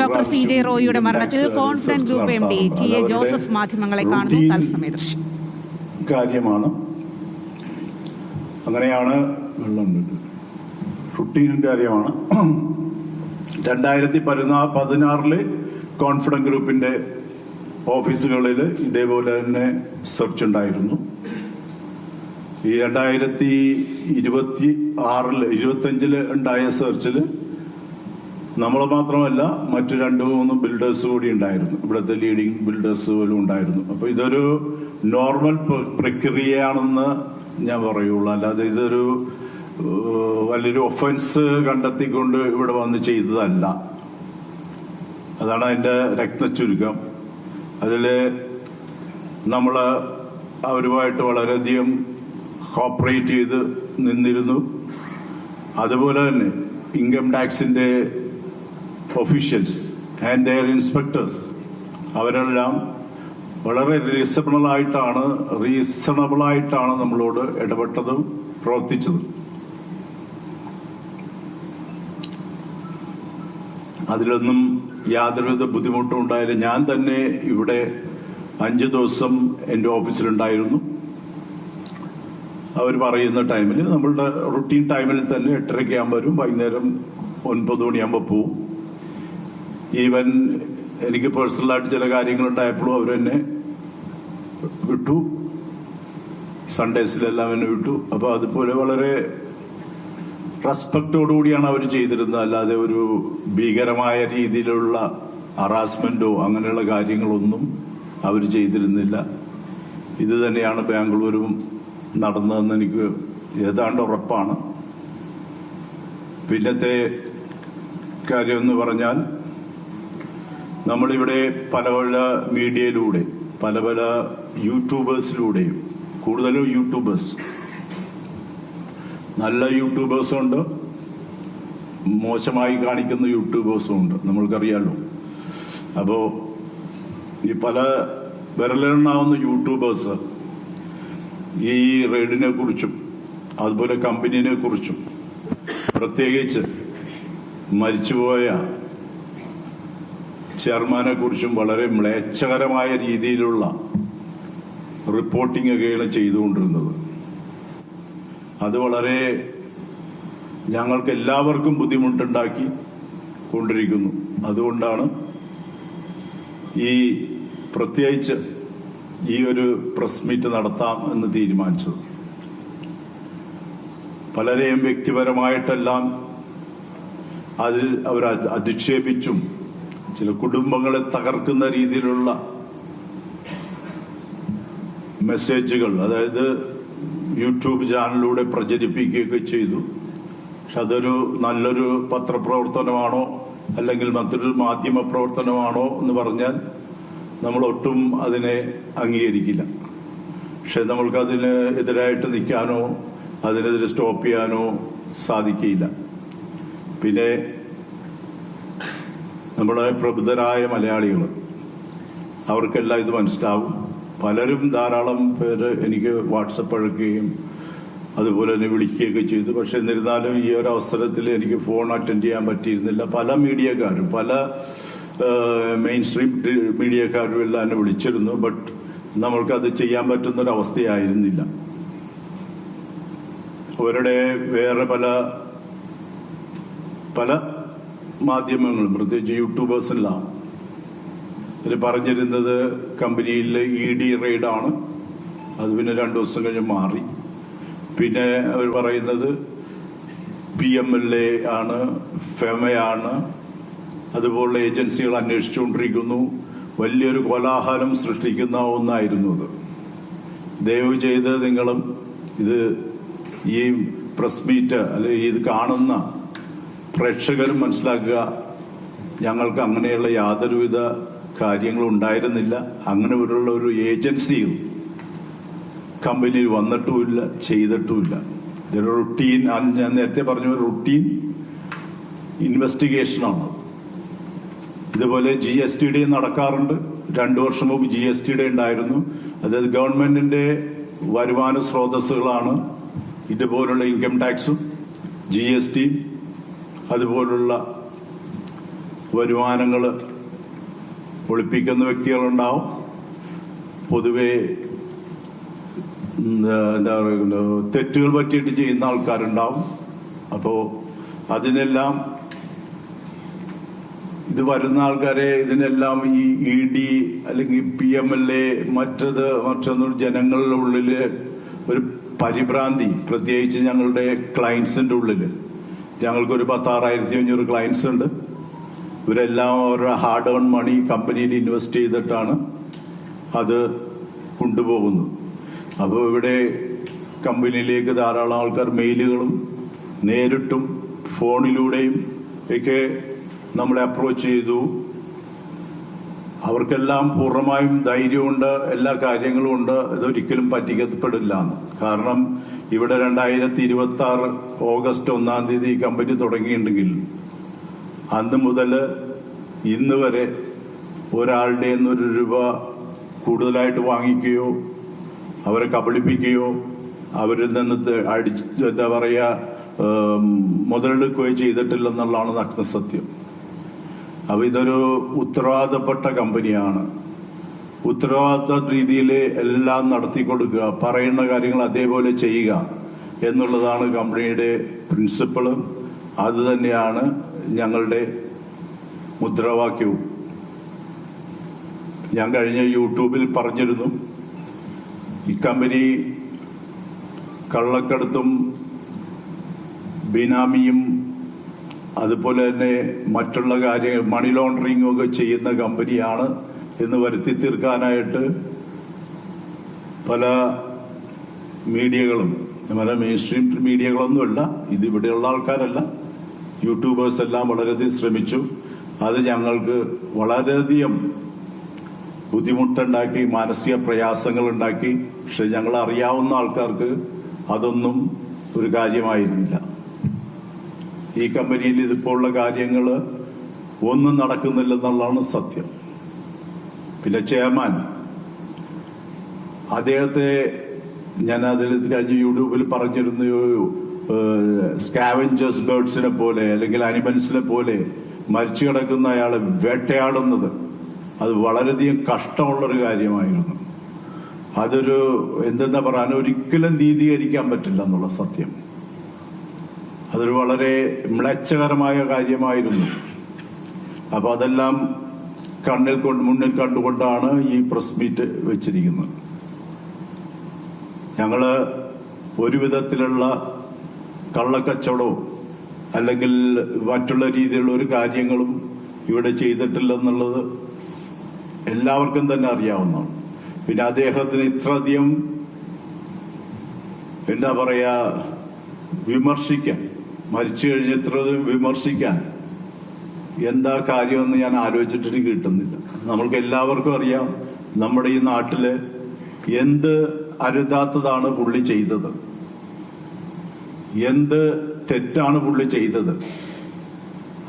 Doctor C J റോയിയുടെ മരണത്തിൽ confident group M D T A Joseph മാധ്യമങ്ങളെ കാണുന്നു തത്സമയ ദൃശ്യം കാര്യമാണ്. അങ്ങനെയാണ് വെള്ളം കാര്യമാണ്. രണ്ടായിരത്തി പതിനാ പതിനാറിൽ കോൺഫിഡന്റ് ഗ്രൂപ്പിന്റെ ഓഫീസുകളിൽ ഇതേപോലെ തന്നെ സെർച്ച് ഉണ്ടായിരുന്നു. ഈ രണ്ടായിരത്തി ഇരുപത്തി ആറിൽ ഇരുപത്തഞ്ചിൽ ഉണ്ടായ സെർച്ചിൽ നമ്മൾ മാത്രമല്ല മറ്റു രണ്ട് മൂന്ന് ബിൽഡേഴ്സ് കൂടി ഉണ്ടായിരുന്നു. ഇവിടുത്തെ ലീഡിങ് ബിൽഡേഴ്സ് പോലും ഉണ്ടായിരുന്നു. അപ്പോൾ ഇതൊരു നോർമൽ പ്ര- പ്രക്രിയയാണെന്ന് ഞാൻ പറയുള്ളൂ. അല്ലാതെ ഇതൊരു വലിയൊരു ഒഫൻസ് കണ്ടെത്തിക്കൊണ്ട് ഇവിടെ വന്ന് ചെയ്തതല്ല. അതാണ് അതിന്റെ രക്തചുരുക്കം അതിൽ നമ്മൾ അവരുമായിട്ട് വളരെയധികം കോപ്പറേറ്റ് ചെയ്ത് നിന്നിരുന്നു. അതുപോലെ തന്നെ ഇൻകം ടാക്സിന്റെ ഒഫീഷ്യൽസ് ആൻഡ് എയർ ഇൻസ്പെക്ടേഴ്സ് അവരെല്ലാം വളരെ റീസണബിളായിട്ടാണ് റീസണബിളായിട്ടാണ് നമ്മളോട് ഇടപെട്ടതും പ്രവർത്തിച്ചതും. അതിലൊന്നും യാതൊരുവിധ ബുദ്ധിമുട്ടും ഉണ്ടായില്ല. ഞാൻ തന്നെ ഇവിടെ അഞ്ച് ദിവസം എന്റെ ഓഫീസിലുണ്ടായിരുന്നു. അവർ പറയുന്ന ടൈമിൽ നമ്മളുടെ റുട്ടീൻ ടൈമിൽ തന്നെ എട്ടരയ്ക്ക് ആകുമ്പോൾ വരും. വൈകുന്നേരം ഒൻപത് മണിയാകുമ്പോൾ പോവും. ഈവൻ എനിക്ക് പേഴ്സണലായിട്ട് ചില കാര്യങ്ങളുണ്ടായപ്പോഴും അവരെന്നെ വിട്ടു. സൺഡേസിലെല്ലാം എന്നെ വിട്ടു. അപ്പോൾ അതുപോലെ വളരെ റെസ്പെക്റ്റോടുകൂടിയാണ് അവർ ചെയ്തിരുന്നത്. അല്ലാതെ ഒരു ഭീകരമായ രീതിയിലുള്ള ഹറാസ്മെന്റോ അങ്ങനെയുള്ള കാര്യങ്ങളൊന്നും അവർ ചെയ്തിരുന്നില്ല. ഇത് തന്നെയാണ് ബാംഗ്ലൂരും നടന്നതെന്ന് എനിക്ക് ഏതാണ്ട് ഉറപ്പാണ്. പിന്നത്തെ കാര്യമെന്ന് പറഞ്ഞാൽ നമ്മളിവിടെ പല പല മീഡിയയിലൂടെ പല പല യൂട്യൂബേഴ്സിലൂടെയും കൂടുതലും യൂട്യൂബേഴ്സ്. നല്ല യൂട്യൂബേഴ്സും ഉണ്ട് മോശമായി കാണിക്കുന്ന യൂട്യൂബേഴ്സും ഉണ്ട്. നമ്മൾക്കറിയാലോ. അപ്പോൾ ഈ പല വിരലെണ്ണാവുന്ന യൂട്യൂബേഴ്സ് ഈ റെയ്ഡിനെ കുറിച്ചും അതുപോലെ കമ്പനീനെ കുറിച്ചും പ്രത്യേകിച്ച് മരിച്ചുപോയ ചെയർമാനെ കുറിച്ചും വളരെ മ്ലേച്ഛകരമായ രീതിയിലുള്ള റിപ്പോർട്ടിംഗ് ഒക്കെയാണ് ചെയ്തുകൊണ്ടിരുന്നത്. അത് വളരെ ഞങ്ങൾക്ക് എല്ലാവർക്കും ബുദ്ധിമുട്ടുണ്ടാക്കി കൊണ്ടിരിക്കുന്നു. അതുകൊണ്ടാണ് ഈ പ്രത്യേകിച്ച് ഈ ഒരു പ്രസ് മീറ്റ് നടത്താം എന്ന് തീരുമാനിച്ചത്. പലരെയും വ്യക്തിപരമായിട്ടെല്ലാം അതിൽ അവർ അധിക്ഷേപിച്ചും ചില കുടുംബങ്ങളെ തകർക്കുന്ന രീതിയിലുള്ള മെസ്സേജുകൾ അതായത് യൂട്യൂബ് ചാനലിലൂടെ പ്രചരിപ്പിക്കുകയൊക്കെ ചെയ്തു. പക്ഷെ അതൊരു നല്ലൊരു പത്രപ്രവർത്തനമാണോ അല്ലെങ്കിൽ മറ്റൊരു മാധ്യമ പ്രവർത്തനമാണോ എന്ന് പറഞ്ഞാൽ നമ്മൾ ഒട്ടും അതിനെ അംഗീകരിക്കില്ല. പക്ഷെ നമ്മൾക്ക് അതിന് എതിരായിട്ട് നിൽക്കാനോ അതിനെതിരെ സ്റ്റോപ്പ് ചെയ്യാനോ സാധിക്കില്ല പിന്നെ നമ്മുടെ പ്രബുദ്ധരായ മലയാളികൾ. അവർക്കെല്ലാം ഇത് മനസ്സിലാവും. പലരും ധാരാളം പേര് എനിക്ക് വാട്സപ്പ് അഴക്കുകയും അതുപോലെ തന്നെ വിളിക്കുകയൊക്കെ ചെയ്തു. പക്ഷെ എന്നിരുന്നാലും ഈ ഒരു അവസരത്തിൽ എനിക്ക് ഫോൺ അറ്റൻഡ് ചെയ്യാൻ പറ്റിയിരുന്നില്ല. പല മീഡിയക്കാരും പല മെയിൻ സ്ട്രീം മീഡിയക്കാരും എല്ലാം എന്നെ വിളിച്ചിരുന്നു. ബട്ട് നമ്മൾക്ക് അത് ചെയ്യാൻ പറ്റുന്നൊരവസ്ഥയായിരുന്നില്ല. അവരുടെ വേറെ പല പല മാധ്യമങ്ങളും പ്രത്യേകിച്ച് യൂട്യൂബേഴ്സെല്ലാം. ഇതിൽ പറഞ്ഞിരുന്നത് കമ്പനിയിലെ ഇ ഡി റെയ്ഡാണ് അത് പിന്നെ രണ്ട് ദിവസം കഴിഞ്ഞ് മാറി. പിന്നെ അവർ പറയുന്നത് പി എം എൽ എ ആണ് ഫെമയാണ് അതുപോലുള്ള ഏജൻസികൾ അന്വേഷിച്ചുകൊണ്ടിരിക്കുന്നു. വലിയൊരു കോലാഹലം സൃഷ്ടിക്കുന്ന ഒന്നായിരുന്നു അത്. ദയവ് ചെയ്ത് നിങ്ങളും ഇത് ഈ പ്രസ് മീറ്റ് അല്ലെങ്കിൽ ഇത് കാണുന്ന പ്രേക്ഷകരും മനസ്സിലാക്കുക ഞങ്ങൾക്ക് അങ്ങനെയുള്ള യാതൊരുവിധ കാര്യങ്ങളും ഉണ്ടായിരുന്നില്ല. അങ്ങനെ ഒരുള്ള ഒരു ഏജൻസിയും കമ്പനിയിൽ വന്നിട്ടുമില്ല ചെയ്തിട്ടുമില്ല. ഇതൊരു റുട്ടീൻ ഞാൻ നേരത്തെ പറഞ്ഞ റുട്ടീൻ ഇൻവെസ്റ്റിഗേഷനാണ് ഇതുപോലെ ജി എസ് ടി ഡി നടക്കാറുണ്ട്. രണ്ടു വർഷം മുമ്പ് ജി എസ് ടി ഡി ഉണ്ടായിരുന്നു. അതായത് ഗവൺമെന്റിന്റെ വരുമാന സ്രോതസ്സുകളാണ് ഇതുപോലുള്ള ഇൻകം ടാക്സും ജി എസ് ടി അതുപോലുള്ള വരുമാനങ്ങൾ ഒളിപ്പിക്കുന്ന വ്യക്തികളുണ്ടാവും. പൊതുവെ എന്താ പറയുക തെറ്റുകൾ പറ്റിയിട്ട് ചെയ്യുന്ന ആൾക്കാരുണ്ടാവും. അപ്പോൾ അതിനെല്ലാം ഇത് വരുന്ന ആൾക്കാരെ ഇതിനെല്ലാം ഈ ഇ ഡി അല്ലെങ്കിൽ പി എം എൽ എ മറ്റത് മറ്റൊന്നും ജനങ്ങളുടെ ഉള്ളിൽ ഒരു പരിഭ്രാന്തി പ്രത്യേകിച്ച് ഞങ്ങളുടെ ക്ലയൻസിന്റെ ഉള്ളിൽ ഞങ്ങൾക്കൊരു പത്താറായിരത്തി അഞ്ഞൂറ് ക്ലയൻസ് ഉണ്ട്. ഇവരെല്ലാം അവരുടെ ഹാർഡ് ഏൺ മണി കമ്പനിയിൽ ഇൻവെസ്റ്റ് ചെയ്തിട്ടാണ് അത് കൊണ്ടുപോകുന്നത്. അപ്പോൾ ഇവിടെ കമ്പനിയിലേക്ക് ധാരാളം ആൾക്കാർ മെയിലുകളും നേരിട്ടും ഫോണിലൂടെയും ഒക്കെ നമ്മളെ അപ്രോച്ച് ചെയ്തു. അവർക്കെല്ലാം പൂർണമായും ധൈര്യമുണ്ട് എല്ലാ കാര്യങ്ങളും ഉണ്ട്. ഇതൊരിക്കലും പറ്റിക്കപ്പെടില്ല കാരണം ഇവിടെ രണ്ടായിരത്തി ഇരുപത്തി ആറ് ഓഗസ്റ്റ് ഒന്നാം തീയതി ഈ കമ്പനി തുടങ്ങിയിട്ടുണ്ടെങ്കിൽ അന്ന് മുതൽ ഇന്ന് വരെ ഒരാളുടെ ഒരു രൂപ കൂടുതലായിട്ട് വാങ്ങിക്കുകയോ അവരെ കബളിപ്പിക്കുകയോ അവരിൽ നിന്ന് അടിച്ച് എന്താ പറയുക മുതലെടുക്കുകയോ ചെയ്തിട്ടില്ലെന്നുള്ളതാണ് നഗ്നസത്യം അപ്പോൾ അപ്പൊ ഇതൊരു ഉത്തരവാദപ്പെട്ട കമ്പനിയാണ്. ഉത്തരവാദിത്ത രീതിയിൽ എല്ലാം നടത്തി കൊടുക്കുക പറയുന്ന കാര്യങ്ങൾ അതേപോലെ ചെയ്യുക എന്നുള്ളതാണ് കമ്പനിയുടെ പ്രിൻസിപ്പളും അത് തന്നെയാണ് ഞങ്ങളുടെ മുദ്രാവാക്യവും. ഞാൻ കഴിഞ്ഞ യൂട്യൂബിൽ പറഞ്ഞിരുന്നു ഈ കമ്പനി കള്ളക്കടത്തും ബിനാമിയും അതുപോലെ തന്നെ മറ്റുള്ള കാര്യങ്ങൾ മണി ലോണ്ടറിങ്ങും ഒക്കെ ചെയ്യുന്ന കമ്പനിയാണ് എന്ന് വരുത്തി തീർക്കാനായിട്ട് പല മീഡിയകളും പല മെയിൻ സ്ട്രീം മീഡിയകളൊന്നുമല്ല ഇത് ഇവിടെയുള്ള ആൾക്കാരല്ല. യൂട്യൂബേഴ്സ് എല്ലാം വളരെയധികം ശ്രമിച്ചു. അത് ഞങ്ങൾക്ക് വളരെയധികം ബുദ്ധിമുട്ടുണ്ടാക്കി മാനസിക പ്രയാസങ്ങൾ ഉണ്ടാക്കി പക്ഷെ ഞങ്ങൾ അറിയാവുന്ന ആൾക്കാർക്ക് അതൊന്നും ഒരു കാര്യമായിരുന്നില്ല. ഈ കമ്പനിയിൽ ഇതിപ്പോൾ ഉള്ള കാര്യങ്ങൾ ഒന്നും നടക്കുന്നില്ലെന്നുള്ളതാണ് സത്യം. പിന്നെ ചെയർമാൻ. അദ്ദേഹത്തെ ഞാൻ അദ്ദേഹത്തിന് അഞ്ച് യൂട്യൂബിൽ പറഞ്ഞിരുന്നു സ്കാവഞ്ചേഴ്സ് ബേർഡ്സിനെ പോലെ അല്ലെങ്കിൽ അനിമൽസിനെ പോലെ മരിച്ചു കിടക്കുന്ന അയാളെ വേട്ടയാടുന്നത് അത് വളരെയധികം കഷ്ടമുള്ളൊരു കാര്യമായിരുന്നു. അതൊരു എന്തെന്നാ പറയാൻ ഒരിക്കലും നീതീകരിക്കാൻ പറ്റില്ല എന്നുള്ള സത്യം. അതൊരു വളരെ മ്ലേച്ഛകരമായ കാര്യമായിരുന്നു. അപ്പോൾ അതെല്ലാം കണ്ണിൽ കൊണ്ട് മുന്നിൽ കണ്ടുകൊണ്ടാണ് ഈ പ്രസ് മീറ്റ് വെച്ചിരിക്കുന്നത്. ഞങ്ങൾ ഒരു വിധത്തിലുള്ള കള്ളക്കച്ചവടവും അല്ലെങ്കിൽ മറ്റുള്ള രീതിയിലുള്ള ഒരു കാര്യങ്ങളും ഇവിടെ ചെയ്തിട്ടില്ലെന്നുള്ളത് എല്ലാവർക്കും തന്നെ അറിയാവുന്നതാണ്. പിന്നെ അദ്ദേഹത്തിന് ഇത്രയധികം എന്താ പറയാ വിമർശിക്കാൻ മരിച്ചു കഴിഞ്ഞ് ഇത്രയധികം വിമർശിക്കാൻ എന്താ കാര്യമെന്ന് ഞാൻ ആലോചിച്ചിട്ട് കിട്ടുന്നില്ല. നമ്മൾക്ക് എല്ലാവർക്കും അറിയാം നമ്മുടെ ഈ നാട്ടിൽ എന്ത് അരുതാത്തതാണ് പുള്ളി ചെയ്തത്. എന്ത് തെറ്റാണ് പുള്ളി ചെയ്തത്.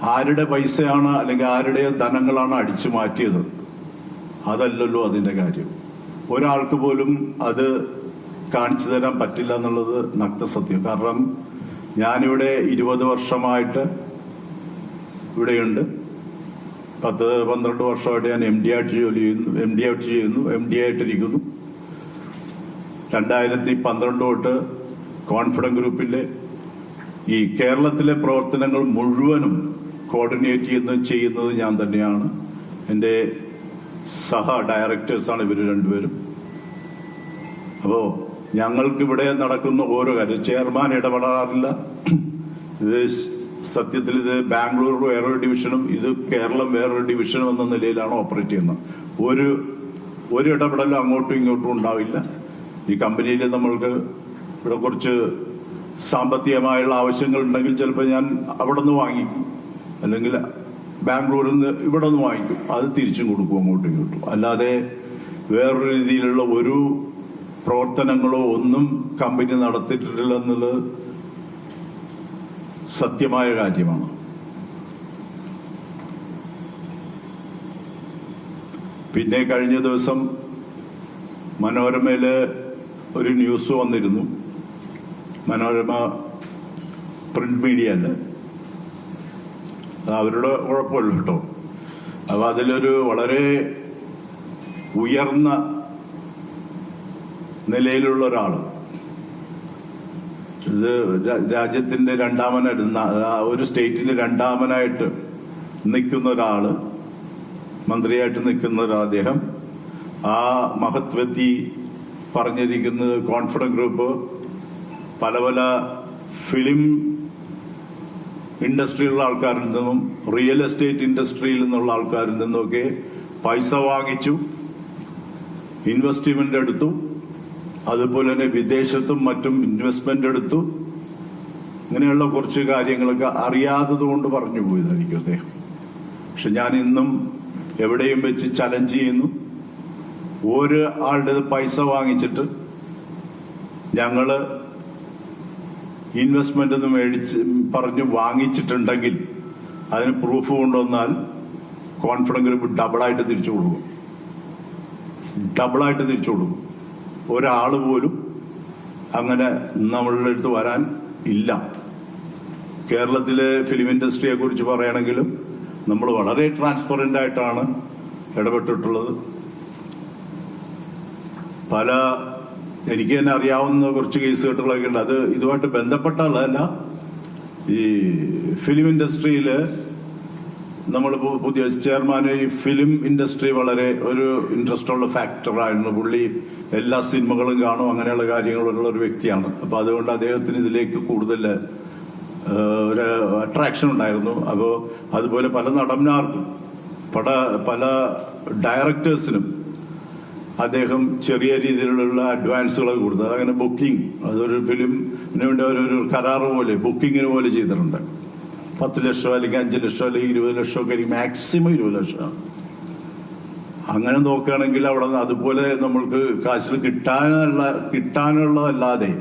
ആരുടെ പൈസയാണ് അല്ലെങ്കിൽ ആരുടെ ധനങ്ങളാണ് അടിച്ചു മാറ്റിയത്. അതല്ലല്ലോ അതിന്റെ കാര്യം. ഒരാൾക്ക് പോലും അത് കാണിച്ചു തരാൻ പറ്റില്ല എന്നുള്ളത് നഗ്നസത്യം. കാരണം ഞാനിവിടെ ഇരുപത് വർഷമായിട്ട് ഇവിടെയുണ്ട്. പത്ത് പന്ത്രണ്ട് വർഷമായിട്ട് ഞാൻ എം ഡി ആയിട്ട് ജോലി ചെയ്യുന്നു എം ഡി ആയിട്ട് ചെയ്യുന്നു എം ഡി ആയിട്ടിരിക്കുന്നു. രണ്ടായിരത്തി പന്ത്രണ്ട് തൊട്ട് കോൺഫിഡൻസ് ഗ്രൂപ്പിന്റെ ഈ കേരളത്തിലെ പ്രവർത്തനങ്ങൾ മുഴുവനും കോർഡിനേറ്റ് ചെയ്യുന്നത് ചെയ്യുന്നത് ഞാൻ തന്നെയാണ്. എന്റെ സഹ ഡയറക്ടേഴ്സാണ് ഇവർ രണ്ടുപേരും. അപ്പോൾ ഞങ്ങൾക്കിവിടെ നടക്കുന്ന ഓരോ കാര്യം ചെയർമാൻ ഇടപെടാറില്ല. ഇത് സത്യത്തിൽ ഇത് ബാംഗ്ലൂർ വേറൊരു ഡിവിഷനും ഇത് കേരളം വേറൊരു ഡിവിഷനും എന്ന നിലയിലാണ് ഓപ്പറേറ്റ് ചെയ്യുന്നത്. ഒരു ഒരു ഇടപെടലും അങ്ങോട്ടും ഇങ്ങോട്ടും ഉണ്ടാവില്ല. ഈ കമ്പനിയിൽ നമ്മൾക്ക് ഇവിടെ കുറച്ച് സാമ്പത്തികമായുള്ള ആവശ്യങ്ങൾ ഉണ്ടെങ്കിൽ ചിലപ്പോൾ ഞാൻ അവിടെ നിന്ന് വാങ്ങിക്കും. അല്ലെങ്കിൽ ബാംഗ്ലൂരിൽ നിന്ന് ഇവിടെ നിന്ന് വാങ്ങിക്കും. അത് തിരിച്ചും കൊടുക്കും അങ്ങോട്ടും ഇങ്ങോട്ടും. അല്ലാതെ വേറൊരു രീതിയിലുള്ള ഒരു പ്രവർത്തനങ്ങളോ ഒന്നും കമ്പനി നടത്തിയിട്ടില്ല എന്നുള്ളത് സത്യമായ കാര്യമാണ്. പിന്നെ കഴിഞ്ഞ ദിവസം മനോരമയിൽ ഒരു ന്യൂസ് വന്നിരുന്നു. മനോരമ പ്രിന്റ് മീഡിയ അല്ല? അവരുടെ കുഴപ്പമില്ല കേട്ടോ. അപ്പോൾ അതിലൊരു വളരെ ഉയർന്ന നിലയിലുള്ള ഒരാൾ ഇത് രാജ്യത്തിന്റെ രണ്ടാമനായിട്ട് ഒരു സ്റ്റേറ്റിന്റെ രണ്ടാമനായിട്ട് നിൽക്കുന്ന ഒരാൾ മന്ത്രിയായിട്ട് നിൽക്കുന്ന ഒരു അദ്ദേഹം. ആ മഹത്വത്തി പറഞ്ഞിരിക്കുന്നത് കോൺഫിഡൻസ് ഗ്രൂപ്പ് പല പല ഫിലിം ഇൻഡസ്ട്രിയിലുള്ള ആൾക്കാരിൽ നിന്നും റിയൽ എസ്റ്റേറ്റ് ഇൻഡസ്ട്രിയിൽ നിന്നുള്ള ആൾക്കാരിൽ നിന്നൊക്കെ പൈസ വാങ്ങിച്ചു ഇൻവെസ്റ്റ്മെന്റ് എടുത്തു. അതുപോലെ തന്നെ വിദേശത്തും മറ്റും ഇൻവെസ്റ്റ്മെന്റ് എടുത്തു. ഇങ്ങനെയുള്ള കുറച്ച് കാര്യങ്ങളൊക്കെ അറിയാത്തത് കൊണ്ട് പറഞ്ഞു പോയതായിരിക്കും അദ്ദേഹം. പക്ഷെ ഞാൻ ഇന്നും എവിടെയും വെച്ച് ചലഞ്ച് ചെയ്യുന്നു. ഒരു ആളുടെ പൈസ വാങ്ങിച്ചിട്ട് ഞങ്ങൾ ഇൻവെസ്റ്റ്മെന്റ് ഒന്ന് മേടിച്ച് പറഞ്ഞ് വാങ്ങിച്ചിട്ടുണ്ടെങ്കിൽ അതിന് പ്രൂഫ് കൊണ്ടുവന്നാൽ കോൺഫിഡൻസ് ഗ്രൂപ്പ് ഡബിളായിട്ട് തിരിച്ചു കൊടുക്കും. ഡബിളായിട്ട് തിരിച്ചു കൊടുക്കും. ഒരാൾ പോലും അങ്ങനെ നമ്മളുടെ അടുത്ത് വരാൻ ഇല്ല. കേരളത്തിലെ ഫിലിം ഇൻഡസ്ട്രിയെ കുറിച്ച് പറയുകയാണെങ്കിലും നമ്മൾ വളരെ ട്രാൻസ്പെറന്റ് ആയിട്ടാണ് ഇടപെട്ടിട്ടുള്ളത്. പല എനിക്ക് തന്നെ അറിയാവുന്ന കുറച്ച് കേസ് കെട്ടുകളൊക്കെ ഉണ്ട്. അത് ഇതുമായിട്ട് ബന്ധപ്പെട്ടുള്ളതല്ല ഈ ഫിലിം ഇൻഡസ്ട്രിയിൽ നമ്മൾ പുതിയ ചെയർമാൻ ഈ ഫിലിം ഇൻഡസ്ട്രി വളരെ ഒരു ഇൻട്രസ്റ്റ് ഉള്ള ഫാക്ടറായിരുന്നു. പുള്ളി എല്ലാ സിനിമകളും കാണും അങ്ങനെയുള്ള കാര്യങ്ങളുള്ള ഒരു വ്യക്തിയാണ്. അപ്പോൾ അതുകൊണ്ട് അദ്ദേഹത്തിന് ഇതിലേക്ക് കൂടുതൽ ഒരു അട്രാക്ഷൻ ഉണ്ടായിരുന്നു. അപ്പോൾ അതുപോലെ പല നടന്മാർക്കും പല പല ഡയറക്ടേഴ്സിനും അദ്ദേഹം ചെറിയ രീതിയിലുള്ള അഡ്വാൻസുകൾ കൊടുത്തത് അങ്ങനെ ബുക്കിംഗ് അതൊരു ഫിലിമിന് വേണ്ടി ഒരു കരാറ് പോലെ ബുക്കിങ്ങിന് പോലെ ചെയ്തിട്ടുണ്ട്. പത്ത് ലക്ഷം അല്ലെങ്കിൽ അഞ്ച് ലക്ഷം അല്ലെങ്കിൽ ഇരുപത് ലക്ഷം ഒക്കെ ആയിരിക്കും മാക്സിമം ഇരുപത് ലക്ഷം. അങ്ങനെ നോക്കുകയാണെങ്കിൽ അവിടെ അതുപോലെ നമ്മൾക്ക് കാശിൽ കിട്ടാനുള്ള കിട്ടാനുള്ളതല്ലാതെ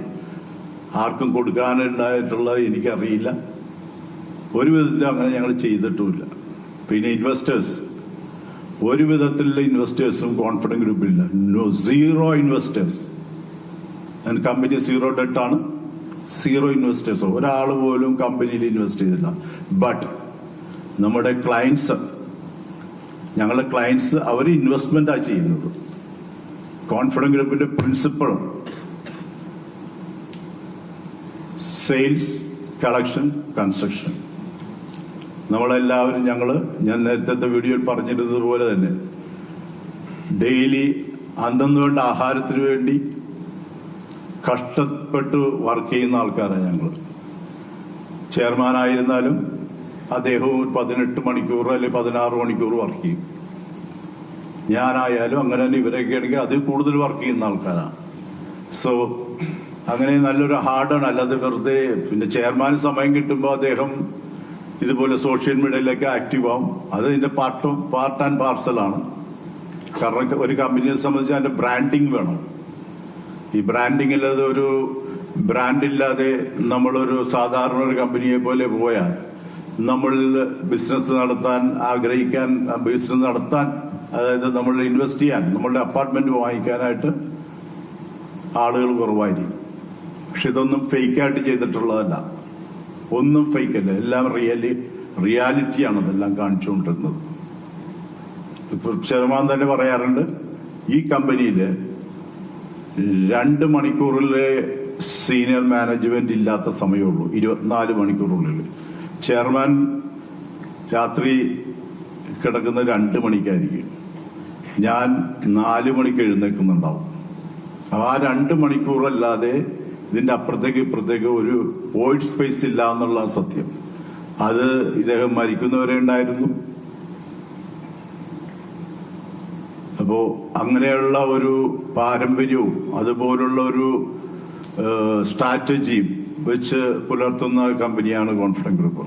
ആർക്കും കൊടുക്കാനുണ്ടായിട്ടുള്ളത് എനിക്കറിയില്ല. ഒരു വിധത്തിലും അങ്ങനെ ഞങ്ങൾ ചെയ്തിട്ടുമില്ല. പിന്നെ ഇൻവെസ്റ്റേഴ്സ് ഒരു വിധത്തിലുള്ള ഇൻവെസ്റ്റേഴ്സും കോൺഫിഡൻസ് ഗ്രൂപ്പിലില്ല നോ സീറോ ഇൻവെസ്റ്റേഴ്സ് കമ്പനി സീറോ ഡെറ്റാണ് സീറോ ഇൻവെസ്റ്റേഴ്സോ ഒരാൾ പോലും കമ്പനിയിൽ ഇൻവെസ്റ്റ് ചെയ്തില്ല ബട്ട് നമ്മുടെ ക്ലയൻസ് ഞങ്ങളുടെ ക്ലയൻസ് അവർ ഇൻവെസ്റ്റ്മെന്റാണ് ചെയ്യുന്നത്. കോൺഫിഡൻസ് ഗ്രൂപ്പിന്റെ പ്രിൻസിപ്പൾ സെയിൽസ് കളക്ഷൻ കൺസ്ട്രക്ഷൻ നമ്മളെല്ലാവരും ഞങ്ങൾ ഞാൻ നേരത്തെ വീഡിയോയിൽ പറഞ്ഞിരുന്നത് പോലെ തന്നെ. ഡെയിലി അന്നു വേണ്ട ആഹാരത്തിന് വേണ്ടി കഷ്ടപ്പെട്ട് വർക്ക് ചെയ്യുന്ന ആൾക്കാരാണ് ഞങ്ങൾ ചെയർമാനായിരുന്നാലും അദ്ദേഹവും പതിനെട്ട് മണിക്കൂർ അല്ലെങ്കിൽ പതിനാറ് മണിക്കൂർ വർക്ക് ചെയ്യും. ഞാനായാലും അങ്ങനെ തന്നെ ഇവരൊക്കെ ആണെങ്കിൽ അതിൽ കൂടുതൽ വർക്ക് ചെയ്യുന്ന ആൾക്കാരാണ് സോ അങ്ങനെ നല്ലൊരു ഹാർഡാണ് അല്ലാതെ വെറുതെ പിന്നെ ചെയർമാൻ സമയം കിട്ടുമ്പോൾ അദ്ദേഹം ഇതുപോലെ സോഷ്യൽ മീഡിയയിലൊക്കെ ആക്റ്റീവ് ആവും. അത് ഇതിന്റെ പാർട്ട് പാർട്ട് ആൻഡ് പാർസലാണ് കാരണം ഒരു കമ്പനിയെ സംബന്ധിച്ച് അതിന്റെ ബ്രാൻഡിങ് വേണം. ഈ ബ്രാൻഡിങ്ങിൽ അത് ഒരു ബ്രാൻഡ് ഇല്ലാതെ നമ്മളൊരു സാധാരണ ഒരു കമ്പനിയെ പോലെ പോയാൽ നമ്മൾ ബിസിനസ് നടത്താൻ ആഗ്രഹിക്കാൻ ബിസിനസ് നടത്താൻ അതായത് നമ്മൾ ഇൻവെസ്റ്റ് ചെയ്യാൻ നമ്മളുടെ അപ്പാർട്ട്മെന്റ് വാങ്ങിക്കാനായിട്ട് ആളുകൾ കുറവായിരിക്കും. പക്ഷെ ഇതൊന്നും ഫേക്കായിട്ട് ചെയ്തിട്ടുള്ളതല്ല. ഒന്നും ഫേക്ക് അല്ല. എല്ലാം റിയലി റിയാലിറ്റിയാണ് അതെല്ലാം കാണിച്ചുകൊണ്ടിരുന്നത്. ഇപ്പൊ ശതമാനം തന്നെ പറയാറുണ്ട് ഈ കമ്പനിയിൽ രണ്ട് മണിക്കൂറിലെ സീനിയർ മാനേജ്മെന്റ് ഇല്ലാത്ത സമയമുള്ളൂ. ഇരുപത്തിനാല് മണിക്കൂറുള്ളിൽ ചെയർമാൻ രാത്രി കിടക്കുന്ന രണ്ട് മണിക്കായിരിക്കും. ഞാൻ നാല് മണിക്ക് എഴുന്നേൽക്കുന്നുണ്ടാവും. ആ രണ്ട് മണിക്കൂറല്ലാതെ ഇതിന്റെ അപ്പുറത്തേക്ക് ഇപ്പുറത്തേക്ക് ഒരു വോയിഡ് സ്പേസ് ഇല്ല എന്നുള്ള സത്യം. അത് ഇദ്ദേഹം മരിക്കുന്നവരെ ഉണ്ടായിരുന്നു. അപ്പോ അങ്ങനെയുള്ള ഒരു പാരമ്പര്യവും അതുപോലുള്ള ഒരു സ്ട്രാറ്റജിയും വെച്ച് പുലർത്തുന്ന കമ്പനിയാണ് കോൺഫിഡൻസ് ഗ്രൂപ്പ്